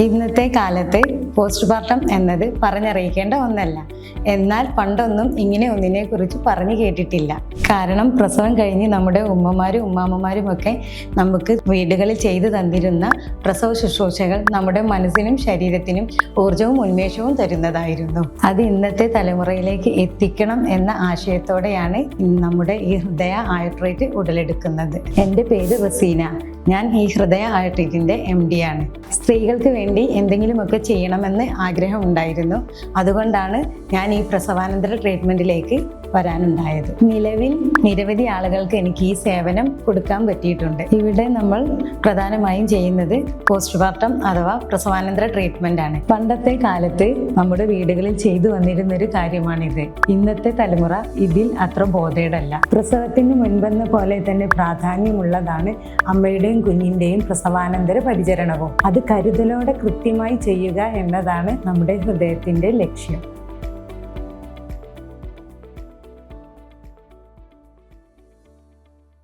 ഇന്നത്തെ കാലത്ത് പോസ്റ്റ്മോർട്ടം എന്നത് പറഞ്ഞറിയിക്കേണ്ട ഒന്നല്ല. എന്നാൽ പണ്ടൊന്നും ഇങ്ങനെ ഒന്നിനെ കുറിച്ച് പറഞ്ഞു കേട്ടിട്ടില്ല. കാരണം പ്രസവം കഴിഞ്ഞ് നമ്മുടെ ഉമ്മമാരും ഉമ്മാമ്മമാരും ഒക്കെ നമുക്ക് വീടുകളിൽ ചെയ്തു തന്നിരുന്ന പ്രസവ ശുശ്രൂഷകൾ നമ്മുടെ മനസ്സിനും ശരീരത്തിനും ഊർജവും ഉന്മേഷവും തരുന്നതായിരുന്നു. അത് ഇന്നത്തെ തലമുറയിലേക്ക് എത്തിക്കണം എന്ന ആശയത്തോടെയാണ് നമ്മുടെ ഈ ഹൃദയ ആയുട്രേറ്റ് ഉടലെടുക്കുന്നത്. എന്റെ പേര് റസീന. ഞാൻ ഈ ഹൃദയ ആർട്ടിക്കിന്റെ എം ഡി ആണ്. സ്ത്രീകൾക്ക് വേണ്ടി എന്തെങ്കിലുമൊക്കെ ചെയ്യണമെന്ന് ആഗ്രഹമുണ്ടായിരുന്നു അതുകൊണ്ടാണ് ഞാൻ ഈ പ്രസവാനന്തര ട്രീറ്റ്മെന്റിലേക്ക് വരാനുണ്ടായത്. നിലവിൽ നിരവധി ആളുകൾക്ക് എനിക്ക് ഈ സേവനം കൊടുക്കാൻ പറ്റിയിട്ടുണ്ട്. ഇവിടെ നമ്മൾ പ്രധാനമായും ചെയ്യുന്നത് പോസ്റ്റ്മോർട്ടം അഥവാ പ്രസവാനന്തര ട്രീറ്റ്മെന്റ് ആണ്. പണ്ടത്തെ കാലത്ത് നമ്മുടെ വീടുകളിൽ ചെയ്തു വന്നിരുന്ന ഒരു കാര്യമാണിത്. ഇന്നത്തെ തലമുറ ഇതിൽ അത്ര ബോധേടല്ല. പ്രസവത്തിന് മുൻപെന്ന പോലെ തന്നെ പ്രാധാന്യമുള്ളതാണ് അമ്മയുടെയും കുഞ്ഞിന്റെയും പ്രസവാനന്തര പരിചരണവും. അത് കരുതലോടെ കൃത്യമായി ചെയ്യുക എന്നതാണ് നമ്മുടെ ഹൃദയത്തിന്റെ ലക്ഷ്യം.